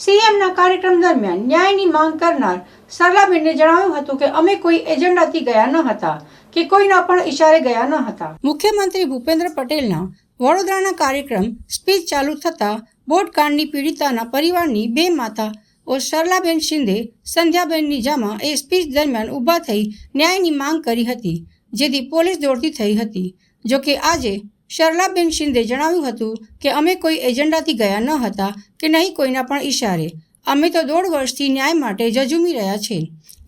સીએમના કાર્યક્રમ દરમિયાન ન્યાયની માંગ કરનાર સરલાબેનને જણાવ્યું હતું કે અમે કોઈ એજન્ડાથી ગયા ન હતા કે કોઈના પણ ઇશારે ગયા ન હતા. મુખ્યમંત્રી ભૂપેન્દ્ર પટેલના વડોદરાના કાર્યક્રમ સ્પીચ ચાલુ થતાં બોટકાંડની પીડિતાના પરિવારની બે માતા ઓ સરલાબેન શિંદે, સંધ્યાબેન નિજામા એ સ્પીચ દરમિયાન ઊભા થઈ ન્યાયની માંગ કરી હતી, જેથી પોલીસ દોડતી થઈ હતી. જોકે આજે શરલાબેન શિંદે જણાવ્યું હતું કે અમે કોઈ એજન્ડાથી ગયા ન હતા કે નહીં કોઈના પણ ઈશારે. અમે તો દોઢ વર્ષથી ન્યાય માટે જજુમી રહ્યા છે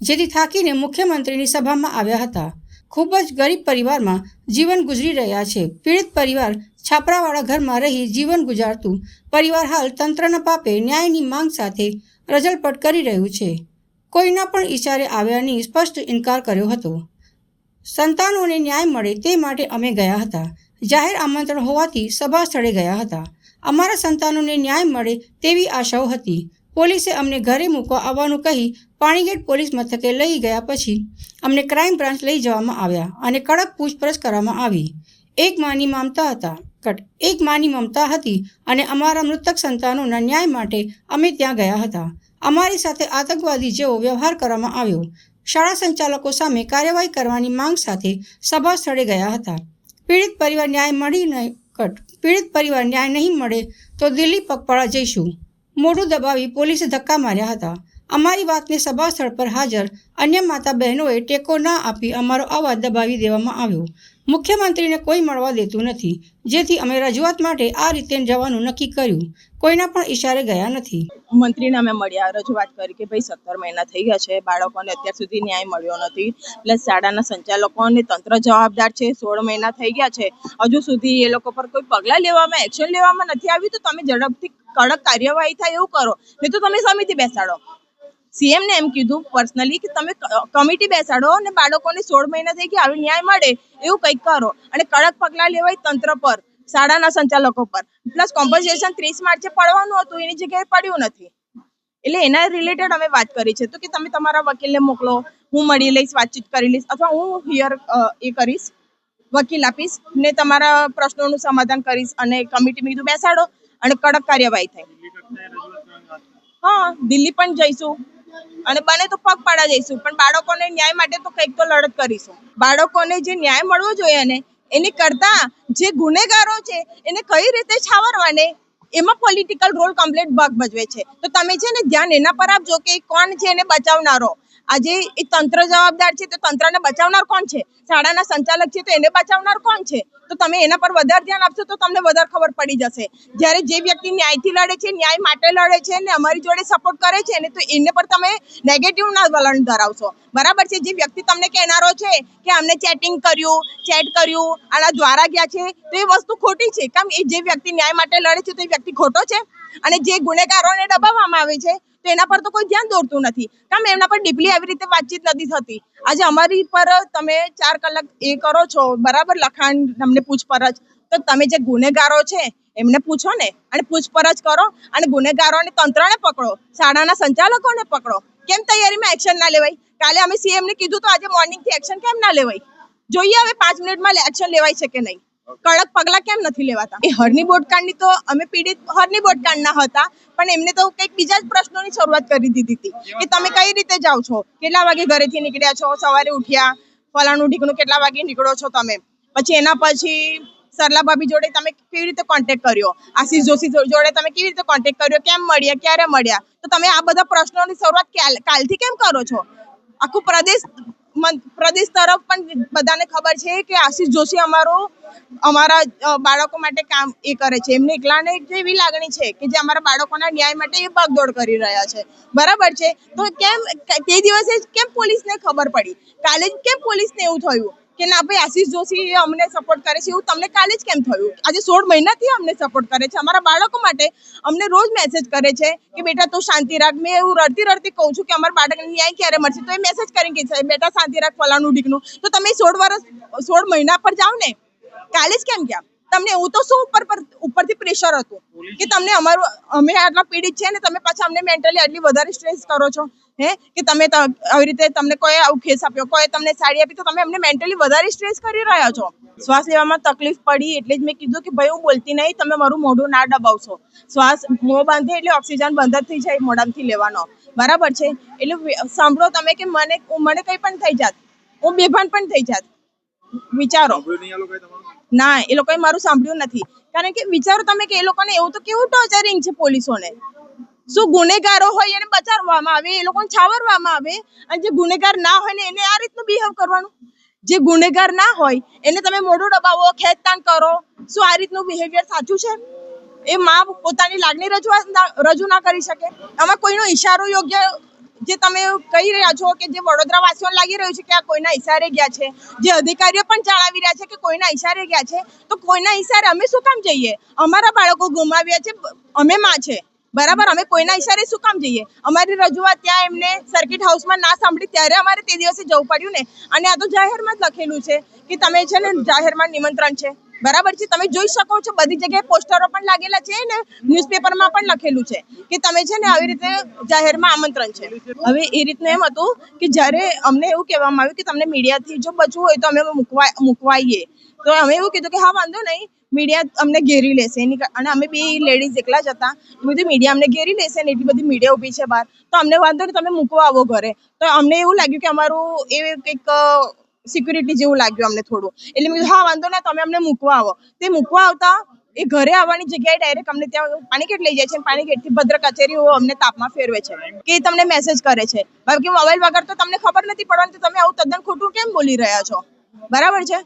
જેથી થાકીને મુખ્યમંત્રીની સભામાં આવ્યા હતા. ખૂબ જ ગરીબ પરિવારમાં જીવન ગુજરી રહ્યા છે. પીડિત પરિવાર છાપરાવાળા ઘરમાં રહી જીવન ગુજારતું પરિવાર હાલ તંત્રના પાપે ન્યાયની માંગ સાથે રજલપટ કરી રહ્યું છે. કોઈના પણ ઈશારે આવ્યાની સ્પષ્ટ ઇનકાર કર્યો હતો. સંતાનોને ન્યાય મળે તે માટે અમે ગયા હતા. જાહેર આમંત્રણ હોવાથી સભા સ્થળે ગયા હતા. અમારા સંતાનોને ન્યાય મળે તેવી આશાઓ હતી. પોલીસે અમને ઘરે મૂકવા આવવાનું કહી પાણીગેટ પોલીસ મથકે લઈ ગયા પછી અમને ક્રાઇમ બ્રાન્ચ લઈ જવામાં આવ્યા અને કડક પૂછપરછ કરવામાં આવી. એક માની મામતા હતા. કટ. એક માની મમતા હતી અને અમારા મૃતક સંતાનોના ન્યાય માટે અમે ત્યાં ગયા હતા. અમારી સાથે આતંકવાદી જેવો વ્યવહાર કરવામાં આવ્યો. શાળા સંચાલકો સામે કાર્યવાહી કરવાની માંગ સાથે સભા સ્થળે ગયા હતા. પીડિત પરિવાર ન્યાય મળી નહીં કટ પીડિત પરિવાર ન્યાય નહીં મળે તો દિલ્હી પગપાળા જઈશું. મોઢું દબાવી પોલીસે ધક્કા માર્યા હતા. અમારી વાતને સભા સ્થળ પર હાજર અન્ય માતા બહેનોએ ટેકો ના આપી અમારો અવાજ દબાવી દેવામાં આવ્યો. મુખ્યમંત્રીને કોઈ મળવા દેતું નથી, જેથી અમે રજૂઆત માટે આ રીતે જવાનું નક્કી કર્યું. કોઈના પણ ઈશારે ગયા નથી. મંત્રીને અમે મળ્યા, રજૂઆત કરી કે ભાઈ સત્તર મહિના થઈ ગયા છે, બાળકોને અત્યાર સુધી ન્યાય મળ્યો નથી. પ્લસ શાળાના સંચાલકોને તંત્ર જવાબદાર છે, સોળ મહિના થઈ ગયા છે. હજુ સુધી એ લોકો પર કોઈ પગલાં લેવામાં એક્શન લેવામાં નથી આવ્યું, તો તમે ઝડપથી કડક કાર્યવાહી થાય એવું કરો. નહીં તો તમે સમિતિ બેસાડો. સીએમ ને એમ કીધું પર્સનલી કે તમે કમિટી બેસાડો અને બાળકોને સોળ મહિના થઈ ગયા આવી ન્યાય મળે, એવું કંઈક કરો. અને કડક પગલાં લેવાય તંત્ર પર, શાળાના સંચાલકો પર. પ્લસ કોમ્પન્સેશન ત્રીસ માર્ચે પડવાનું હતું, એની જગ્યાએ પડ્યું નથી. એટલે એના રિલેટેડ અમે વાત કરી છે. તો કે તમે તમારા વકીલને મોકલો, હું મળી લઈશ, વાતચીત કરી લઈશ, અથવા હું હિયર એ કરીશ, વકીલ આપીશ, ને તમારા પ્રશ્નોનું સમાધાન કરીશ અને કમિટી કીધું બેસાડો, અને કડક કાર્યવાહી થાય. હા, દિલ્હી પણ જઈશું. અને બને તો પગપાળા જઈશું, પણ બાળકોને ન્યાય માટે તો કંઈક તો લડત કરીશું. બાળકોને જે ન્યાય મળવો જોઈએ ને એની કરતા જે ગુનેગારો છે, એને કઈ રીતે છાવરવાને, એમાં પોલિટિકલ રોલ કમ્પ્લીટ ભાગ ભજવે છે. તો તમે છે ને ધ્યાન એના પર આપજો કે કોણ છે એને બચાવનારો. આજે એ તંત્ર જવાબદાર છે, તો તંત્રને બચાવનાર કોણ છે? શાળાના સંચાલક છે, તો એને બચાવનાર કોણ છે? તો તમે એના પર વધારે ધ્યાન આપશો તો તમને વધારે ખબર પડી જશે. જ્યારે જે વ્યક્તિ ન્યાયથી લડે છે, ન્યાય માટે લડે છે ને અમારી જોડે સપોર્ટ કરે છે ને તો એને પર તમે નેગેટિવ ના વલણ ધરાવશો. બરાબર છે? જે વ્યક્તિ તમને કહેનારો છે કે અમને ચેટિંગ કર્યું ચેટ કર્યું, આના દ્વારા ગયા છે, તો એ વસ્તુ ખોટી છે. કેમ? એ જે વ્યક્તિ ન્યાય માટે લડે છે તો એ વ્યક્તિ ખોટો છે? અને જે ગુનેગારોને દબાવવામાં આવે છે, તો એના પર તો કોઈ ધ્યાન દોરતું નથી. કેમ? એમના પર ડીપલી આવી રીતે વાતચીત નથી થતી. આજે અમારી પર તમે ચાર કલાક એ કરો છો, બરાબર? લખાણ તમને પૂછપરછ. તો તમે જે ગુનેગારો છે, એમને પૂછો ને અને પૂછપરછ કરો અને ગુનેગારોને તંત્રને પકડો, શાળાના સંચાલકોને પકડો. કેમ તૈયારીમાં એક્શન ના લેવાય? કાલે અમે સીએમને કીધું તો આજે મોર્નિંગથી એક્શન કેમ ના લેવાય? જોઈએ હવે પાંચ મિનિટમાં એક્શન લેવાય છે કે નહીં. કડક પગલા કેમ નથી લેવાતા? એ હરની બોટકાંડની તો અમે પીડિત હરની બોટકાંડના હતા, પણ એમને તો કંઈક બીજા જ પ્રશ્નોની શરૂઆત કરી દીધી હતી. કે તમે કઈ રીતે જાઓ છો? કેટલા વાગે ઘરેથી નીકળ્યા છો? સવારે ઉઠ્યા, ફલાણું ઢીકણું કેટલા વાગે નીકળો છો તમે? પછી એના પછી સરલા ભાભી જોડે તમે કેવી રીતે કોન્ટેક્ટ કર્યો? આશીષ જોશી જોડે તમે કેવી રીતે કોન્ટેક્ટ કર્યો? કેમ મળ્યા? ક્યારે મળ્યા? તો તમે આ બધા પ્રશ્નોની શરૂઆત કાલ- કાલથી કેમ કરો છો? આખું પ્રદેશ પ્રદેશ તરફ પણ બધાને ખબર છે કે આશીષ જોશી અમારો, અમારા બાળકો માટે કામ એ કરે છે. એમને એકલાને એવી લાગણી છે કે જે અમારા બાળકોના ન્યાય માટે એ ભાગદોડ કરી રહ્યા છે. બરાબર છે? તો કેમ તે દિવસે કેમ પોલીસને ખબર પડી? કાલે કેમ પોલીસને એવું થયું? કે ના ભાઈ, આશીષ જોશી એ અમને સપોર્ટ કરે છે એવું તમને કાલે જ કેમ થયું? આજે સોળ મહિનાથી અમને સપોર્ટ કરે છે. અમારા બાળકો માટે અમને રોજ મેસેજ કરે છે કે, બેટા, તું શાંતિ રાખ. મેં એવું રડતી રડતી કહું છું કે, અમારા બાળકને ન્યાય ક્યારે મળશે? તો એ મેસેજ કરીને કે છે બેટા, શાંતિ રાખ ફલાણું ઢીકનું. તો તમે સોળ વર્ષ, સોળ મહિના પર જાઓ ને, કાલે જ કેમ ગયા? તમને એવું તો શું ઉપર પર ઉપરથી પ્રેશર હતું? કે તમને અમારું અમે આટલા પીડિત છે ને તમે પાછા અમને મેન્ટલી આટલી વધારે સ્ટ્રેસ કરો છો? હે? કે તમે આવી રીતે તમને કોઈ આવું ખેસ આપ્યો કોઈ તમને સાડી આપી તો તમે અમને મેન્ટલી વધારે સ્ટ્રેસ કરી રહ્યા છો? શ્વાસ લેવામાં તકલીફ પડી એટલે જ મેં કીધું કે ભાઈ હું બોલતી નહીં તમે મારું મોઢું ના દબાવશો. શ્વાસ મોં બાંધે એટલે ઓક્સિજન બંધ જ થઈ જાય મોઢામાંથી લેવાનો. બરાબર છે? એટલે સાંભળો તમે કે મને મને કંઈ પણ થઈ જાત. હું બેભાન પણ થઈ જાત. વિચારો. ના, એ લોકોએ મારું સાંભળ્યું નથી. કારણ કે વિચારો તમે કે એ લોકોને એવું તો કેવું ટોર્ચરિંગ છે પોલીસોને? શું ગુનેગારો હોય એને બચાવવામાં આવે, એ લોકોને છાવરવામાં આવે? અને જે ગુનેગાર ના હોય ને, એને આ રીતનું બિહેવ કરવાનું? જે ગુનેગાર ના હોય, એને તમે મોઢું દબાવો ખેંચતાણ કરો, શું આ રીતનું બિહેવિયર સાચું છે? એ માં પોતાની લાગણી રજૂઆત રજૂ ના કરી શકે. આમાં કોઈનો ઈશારો યોગ્ય જે તમે કહી રહ્યા છો કે જે વડોદરા વાસીઓને લાગી રહ્યું છે કે આ કોઈના ઈશારે ગયા છે, જે અધિકારીઓ પણ જણાવી રહ્યા છે કે કોઈના ઈશારે ગયા છે, તો કોઈના ઈશારે અમે શું કામ જઈએ? અમારા બાળકો ગુમાવ્યા છે, અમે માં છે. બરાબર? અમે કોઈના ઈશારે શું કામ જઈએ? અમારી રજૂઆત ત્યાં એમને સર્કિટ હાઉસમાં ના સાંભળી, ત્યારે અમારે તે દિવસે જવું પડ્યું ને. અને આ તો જાહેરમાં જ લખેલું છે કે તમે છે ને જાહેરમાં નિમંત્રણ છે. બરાબર છે? તમે જોઈ શકો છો, બધી જગ્યાએ પોસ્ટરો પણ લાગેલા છે ને, ન્યૂઝપેપરમાં પણ લખેલું છે કે તમે છે ને આવી રીતે જાહેરમાં આમંત્રણ છે. હવે એ રીતનું એમ હતું કે જ્યારે અમને એવું કહેવામાં આવ્યું કે તમને મીડિયાથી જો બચવું હોય તો અમે મૂકવા, મૂકવાઈએ. તો અમે એવું કીધું કે હા, વાંધો નહીં, મીડિયા અમને ઘેરી લેશે. એની અને અમે બે લેડીઝ એકલા જ હતા. બધી મીડિયા અમને ઘેરી લેશે ને એટલી બધી મીડિયા ઊભી છે બહાર. તો અમને વાંધો નહીં, તમે મૂકવા આવો ઘરે. તો અમને એવું લાગ્યું કે અમારું એ કંઈક સિક્યુરિટી જેવું લાગ્યું અમને થોડું. એટલે મેં કીધું, હા, વાંધો ના, તમે અમને મૂકવા આવો. તે મૂકવા આવતા, એ ઘરે આવવાની જગ્યાએ ડાયરેક્ટ અમને ત્યાં પાણીગેટ લઈ જાય છે પાણીગેટથી ભદ્ર કચેરીઓ અમને તાપમાં ફેરવે છે કે તમને મેસેજ કરે છે. બાકી મોબાઈલ વગર તો તમને ખબર નથી પડવાની તમે આવું તદ્દન ખોટું કેમ બોલી રહ્યા છો? બરાબર છે?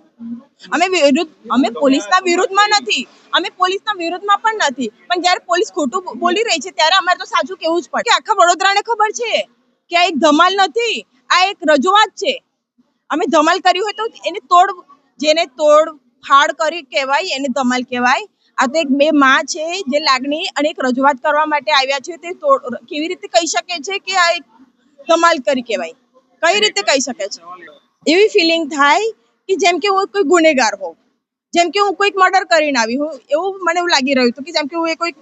અમે વિરુદ્ધ, અમે પોલીસના વિરુદ્ધમાં નથી. અમે પોલીસના વિરુદ્ધમાં પણ નથી. પણ જ્યારે પોલીસ ખોટું બોલી રહી છે, ત્યારે અમારે તો સાચું કેવું જ પડે. આખા વડોદરાને ખબર છે? કે આ એક ધમાલ નથી. આ એક રજૂઆત છે. અમે ધમાલ કરી હોય તો એને તોડ, જેને તોડ, ફાડ કરી કહેવાય, એને ધમાલ કહેવાય. આ તો એક બે માં છે જે લાગણી અને એક રજૂઆત કરવા માટે આવ્યા છે. તે તોડ, કેવી રીતે કહી શકે છે કે આ એક ધમાલ કરી કહેવાય? કઈ રીતે કહી શકે છે? એવી ફિલિંગ થાય કે જેમ કે હું કોઈ ગુનેગાર હોઉં, જેમ કે હું કોઈક મર્ડર કરીને આવી હું એવું મને એવું લાગી રહ્યું હતું કે જેમ કે હું એ કોઈક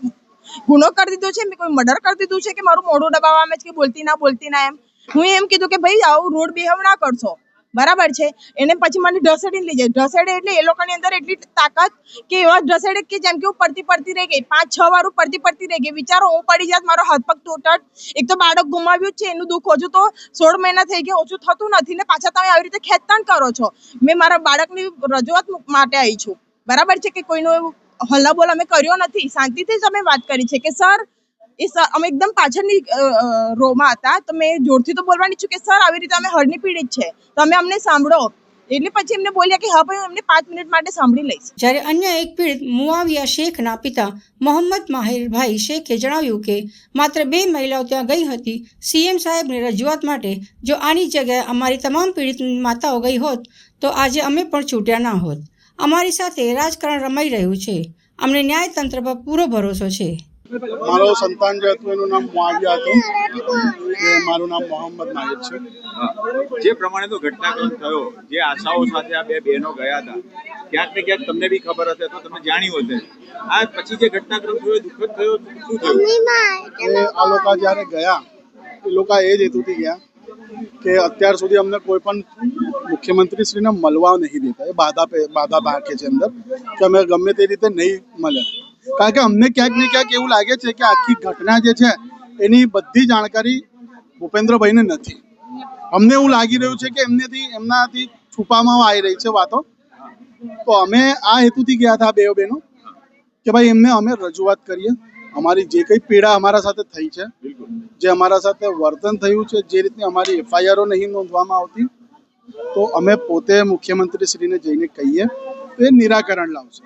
ગુનો કરી દીધો છે, મેં કોઈ મર્ડર કરી દીધું છે કે મારું મોઢું દબાવવામાં છે કે બોલતી ના બોલતી ના એમ. હું એમ કીધું કે ભાઈ આવું રોડ બિહેવ ના કરશો. બરાબર છે? એને પછી મને ઢસેડીને લઈ જાય. ઢસેડે એટલે એ લોકોની અંદર એટલી તાકાત કે એવા ઢસેડે કે જેમ કે હું પડતી પડતી રહી ગઈ. પાંચ, છ વાર હું પડતી પડતી રહી ગઈ. વિચારો, હું પડી જાત, મારો હાથ પગ એક તો બાળક ગુમાવ્યું છે, એનું દુઃખ ઓછું તો સોળ મહિના થઈ ગયા, ઓછું થતું નથી ને પાછા તમે આવી રીતે ખેંચતાણ કરો છો. મેં મારા બાળકની રજૂઆત માટે આવી છું. બરાબર છે કે કોઈનો હલ્લા બોલ અમે કર્યો નથી? શાંતિથી જ અમે વાત કરી છે કે, સર એ સર, અમે એકદમ પાછળની રોમાં હતા. તો મેં જોરથી તો બોલવાની છું કે, સર, આવી રીતે અમે હળની પીડિત છે. તમે અમને સાંભળો. એટલે પછી એમને બોલ્યા કે, હા, ભાઈ એમને પાંચ મિનિટ માટે સાંભળી લઈશ. જ્યારે અન્ય એક પીડિત, મુઆવિયા શેખના પિતા મોહમ્મદ માહિરભાઈ શેખે જણાવ્યું કે, માત્ર બે મહિલાઓ ત્યાં ગઈ હતી. સીએમ સાહેબની રજૂઆત માટે જો આની જગ્યાએ અમારી તમામ પીડિત માતાઓ ગઈ હોત, તો આજે અમે પણ છૂટ્યા ના હોત. અમારી સાથે રાજકારણ રમાઈ રહ્યું છે. અમને ન્યાયતંત્ર પર પૂરો ભરોસો છે. મારો સંતાન જે હતું એનું નામ મુઆવિયા હતું. એ મારું નામ મોહમ્મદ નાહિદ છે. જે પ્રમાણે તો ઘટનાક્રમ થયો જે આશાઓ સાથે આ બે બહેનો ગયા હતા ક્યાંક ને ક્યાંક તમને બી ખબર હશે તો તમે જાણ્યું હશે. આ પછી જે ઘટનાક્રમ થયો દુઃખદ થયો શું થયું? આ લોકો જ્યારે ગયા એ લોકો એ જ હેતુથી ગયા કે અત્યાર સુધી અમને કોઈ પણ મુખ્યમંત્રી શ્રીને મળવા નહીં દેતા. એ બાધા બાધા રાખે છે અંદર કે અમે ગમે તે રીતે નહીં મળે. કારણ કે અમને ક્યાંક ને ક્યાંક એવું લાગે છે કે આખી ઘટના જે છે, એની બધી જાણકારી ભૂપેન્દ્રભાઈને નથી. અમને એવું લાગી રહ્યું છે કે એમનેથી, એમનાથી છુપામાં આવી રહી છે વાતો. તો અમે આ હેતુથી ગયા હતા બે બહેનો કે ભાઈ, એમને અમે રજૂઆત કરીએ. અમારી જે કંઈ પીડા અમારા સાથે થઈ છે, જે અમારા સાથે વર્તન થયું છે, જે રીતની અમારી એફઆઈઆરો નહીં નોંધવામાં આવતી, તો અમે પોતે મુખ્યમંત્રી શ્રીને જઈને કહીએ, તો એ નિરાકરણ લાવશે.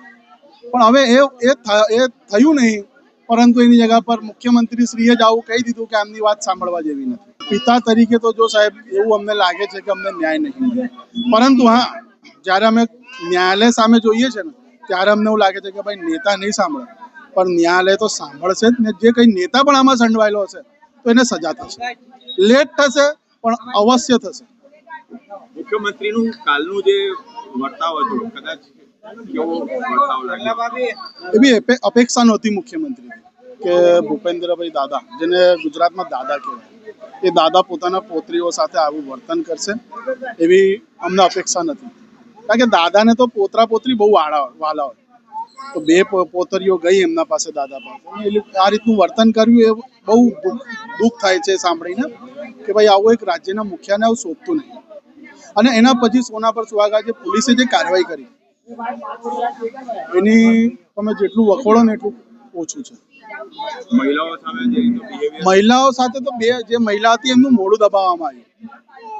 પણ હવે એ એ એ થયું નહીં. પરંતુ એની જગ્યા પર મુખ્યમંત્રીશ્રીએ જ આવું કહી દીધું કે આમની વાત સાંભળવા જેવી નથી. પિતા તરીકે તો જો સાહેબ એવું અમને લાગે છે કે અમને ન્યાય નહીં મળે. પરંતુ હા, જ્યારે અમે ન્યાયાલય સામે જોઈએ છે ને, ત્યારે અમને એવું લાગે છે કે ભાઈ નેતા નહીં સાંભળે. પણ ન્યાયાલય તો સાંભળશે જ ને. જે કંઈ નેતા પણ આમાં સંડવાયેલો હશે, તો એને સજા થશે. લેટ થશે, પણ અવશ્ય થશે. મુખ્યમંત્રીનું કાલનું જે વર્તાવ હતું, કદાચ એવી અપે- અપેક્ષા નહોતી મુખ્યમંત્રી કે ભૂપેન્દ્રભાઈ દાદા, જેને ગુજરાતમાં દાદા કહેવાય, એ દાદા પોતાના પોત્રીઓ સાથે આવું વર્તન કરશે એવી અમને અપેક્ષા નથી. કારણ કે દાદાને તો પોતરા પોતરી બહુ વાળા વાલા હોય. તો બે પોતરીઓ ગઈ એમના પાસે દાદા પાસે. આ રીતનું વર્તન કર્યું એ બહુ દુઃખ દુઃખ થાય છે સાંભળીને કે ભાઈ આવું એક રાજ્યના મુખ્યાને આવું શોધતું નહીં. અને એના પછી સોના પર સુહાગા જે પોલીસે જે કાર્યવાહી કરી એની તમે જેટલું વખોડો ને એટલું ઓછું છે. મહિલાઓ સાથે તો બે જે મહિલા હતી એમનું મોડું દબાવવામાં આવ્યું.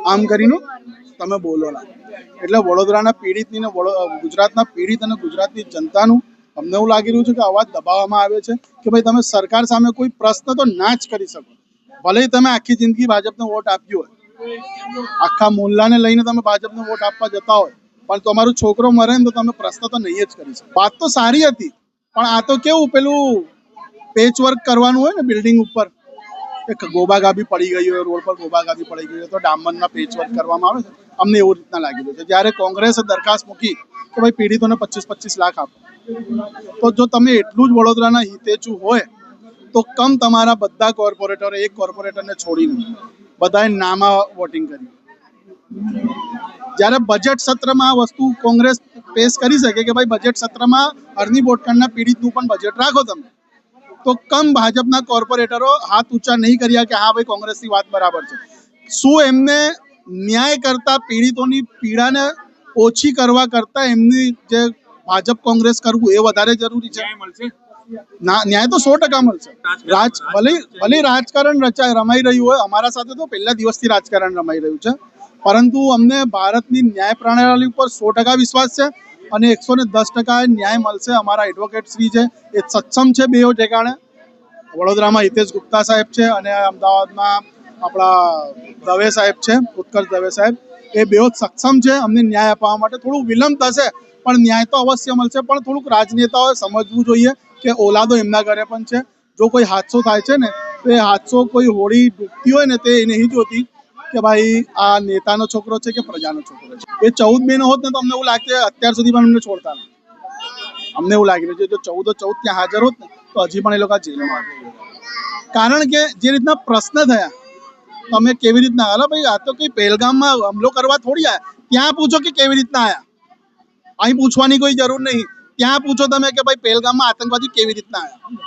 આમ કરીને તમે બોલો ના. એટલે વડોદરાના પીડિતની ને ગુજરાતના પીડિત અને ગુજરાતની જનતાનું અમને એવું લાગી રહ્યું છે કે અવાજ દબાવવામાં આવે છે કે ભાઈ તમે સરકાર સામે કોઈ પ્રશ્ન તો ના જ કરી શકો. ભલે તમે આખી જિંદગી ભાજપને વોટ આપ્યો હોય. આખા મોહલ્લાને લઈને તમે ભાજપને વોટ આપવા જતા હોય. પણ તમારો છોકરો મરે ને તો તમે પ્રશ્ન તો નહીં જ કરી શકો. વાત તો સારી હતી, પણ આ તો કેવું પેલું પેચ વર્ક કરવાનું હોય ને બિલ્ડિંગ ઉપર ગોબા ગાબી પડી ગઈ હોય, રોડ પર ગોબા ગાબી પડી ગઈ હોય, તો ડામરના પેચ વર્ક કરવામાં આવે છે? અમને એવું રીતના લાગી રહ્યું છે. જ્યારે કોંગ્રેસે દરખાસ્ત મૂકી કે ભાઈ પીડિતોને પચીસ પચીસ લાખ આપો. તો જો તમે એટલું જ વડોદરાના હિતેચુ હોય, તો કમ તમારા બધા કોર્પોરેટરો એક કોર્પોરેટરને છોડીને બધાએ નામા વોટિંગ કર્યું. જ્યારે બજેટ સત્રમાં આ વસ્તુ કોંગ્રેસ પેશ કરી શકે કે ભાઈ બજેટ સત્રમાં અર્ની બોટકણના પીડિતનું પણ બજેટ રાખો તમે તો કમ ભાજપના કોર્પોરેટરો હાથ ઊંચા નહીં કર્યા કે હા ભાઈ કોંગ્રેસની વાત બરાબર છે. શું એમને ન્યાય કરતા પીડિતોની પીડાને ઓછી કરવા કરતા એમની જે ભાજપ કોંગ્રેસ કરવું એ વધારે જરૂરી છે? ન્યાય તો સો ટકા મળશે. રાજ ભલે ભલે રાજકારણ રચાય રમાઈ રહ્યું હોય અમારા સાથે તો પહેલા દિવસથી રાજકારણ રમાઈ રહ્યું છે. પરંતુ અમને ભારતની ન્યાય પ્રણાલી ઉપર સો ટકા વિશ્વાસ છે અને એકસો ને દસ ટકા ન્યાય મળશે અમારા એડવોકેટ શ્રી છે. એ સક્ષમ છે બેઓ ઠેકાણે. વડોદરામાં હિતેશ ગુપ્તા સાહેબ છે અને અમદાવાદમાં આપણા દવે સાહેબ છે ઉત્કર્ષ દવે સાહેબ. એ બેઓ સક્ષમ છે, અમને ન્યાય અપાવવા માટે થોડું વિલંબ થશે, પણ ન્યાય તો અવશ્ય મળશે, પણ થોડુંક રાજનેતાઓએ સમજવું જોઈએ કે ઓલાદો એમના ઘરે પણ છે. જો કોઈ હાદસો થાય છે ને, તો એ હાદસો કોઈ હોળી ડૂબતી હોય ને તે નહીં જોતી. કે ભાઈ આ નેતાનો છોકરો છે કે પ્રજાનો છોકરો છે? એ ચૌદ મહિનો હોત ને તો અમને એવું લાગતું અત્યાર સુધી પણ અમને છોડતા નહીં. અમને એવું લાગી રહ્યું છે. જો ચૌદો ચૌદ ત્યાં હાજર હોત ને, તો હજી પણ એ લોકો જેલમાં કારણ કે જે રીતના પ્રશ્ન થયા તમે કેવી રીતના અરે ભાઈ, આ તો કઈ પહેલગામમાં હમલો કરવા થોડી આયા ત્યાં પૂછો કે કેવી રીતના આયા અહીં પૂછવાની કોઈ જરૂર નહીં. ત્યાં પૂછો તમે કે ભાઈ, પહેલગામમાં આતંકવાદી કેવી રીતના આયા